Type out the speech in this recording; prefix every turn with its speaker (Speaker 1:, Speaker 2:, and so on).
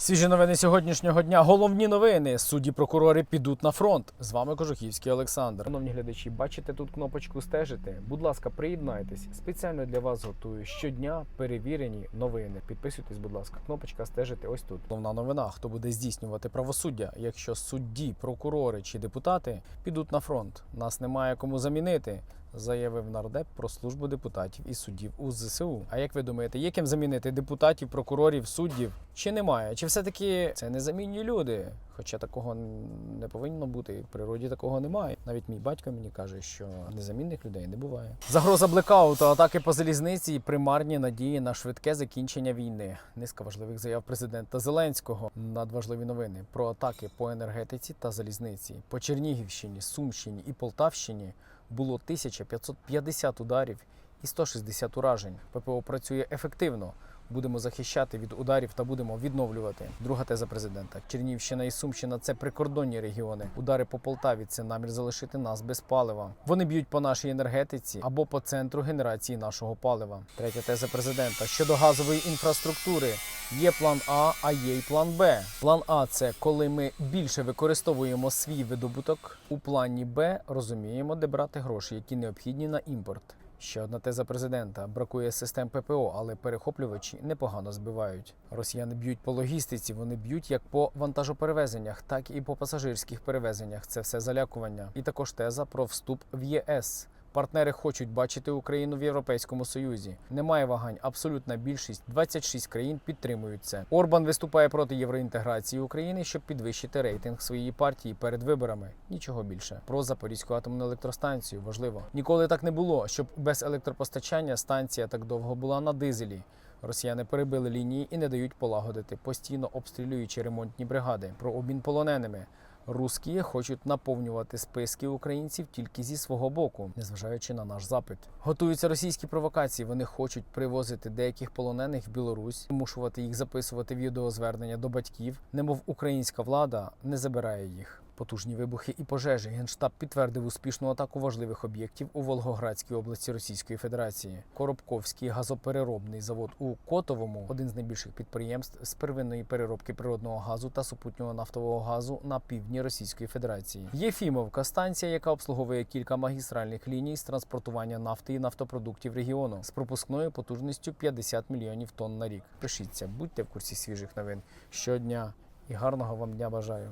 Speaker 1: Свіжі новини сьогоднішнього дня. Головні новини. Судді прокурори підуть на фронт. З вами Кожухівський Олександр. Шановні глядачі, бачите тут кнопочку стежити. Будь ласка, приєднайтесь. Спеціально для вас готую щодня перевірені новини. Підписуйтесь, будь ласка. Кнопочка стежити ось тут. Головна новина. Хто буде здійснювати правосуддя, якщо судді, прокурори чи депутати підуть на фронт? Нас немає кому замінити. Заявив нардеп про службу депутатів і суддів у ЗСУ. А як ви думаєте, є ким замінити депутатів, прокурорів, суддів? Чи немає? Чи все-таки це незамінні люди? Хоча такого не повинно бути. В природі такого немає. Навіть мій батько мені каже, що незамінних людей не буває. Загроза блекауту, атаки по залізниці і примарні надії на швидке закінчення війни. Низка важливих заяв президента Зеленського. Надважливі новини про атаки по енергетиці та залізниці по Чернігівщині, Сумщині і Полтавщині було 1550 ударів і 160 уражень. ППО працює ефективно. Будемо захищати від ударів та будемо відновлювати. Друга теза президента: Чернівщина і Сумщина це прикордонні регіони. Удари по Полтаві це намір залишити нас без палива. Вони б'ють по нашій енергетиці або по центру генерації нашого палива. Третя теза президента щодо газової інфраструктури. Є план А, а є й план Б. План А це коли ми більше використовуємо свій видобуток. У плані Б розуміємо, де брати гроші, які необхідні на імпорт. Ще одна теза президента: бракує систем ППО, але перехоплювачі непогано збивають. Росіяни б'ють по логістиці, вони б'ють як по вантажоперевезеннях, так і по пасажирських перевезеннях. Це все залякування. І також теза про вступ в ЄС. Партнери хочуть бачити Україну в Європейському Союзі. Немає вагань. Абсолютна більшість 26 країн підтримують це. Орбан виступає проти євроінтеграції України, щоб підвищити рейтинг своєї партії перед виборами. Нічого більше. Про Запорізьку атомну електростанцію важливо. Ніколи так не було, щоб без електропостачання станція так довго була на дизелі. Росіяни перебили лінії і не дають полагодити, постійно обстрілюючи ремонтні бригади. Про обмін полоненими. Русські хочуть наповнювати списки українців тільки зі свого боку, незважаючи на наш запит. Готуються російські провокації. Вони хочуть привозити деяких полонених в Білорусь, змушувати їх записувати відеозвернення до батьків, немов українська влада не забирає їх. Потужні вибухи і пожежі. Генштаб підтвердив успішну атаку важливих об'єктів у Волгоградській області Російської Федерації. Коробковський газопереробний завод у Котовому один з найбільших підприємств з первинної переробки природного газу та супутнього нафтового газу на півдні Російської Федерації. Єфімовка станція, яка обслуговує кілька магістральних ліній з транспортування нафти і нафтопродуктів регіону з пропускною потужністю 50 мільйонів тонн на рік. Пишіться, будьте в курсі свіжих новин щодня і гарного вам дня бажаю.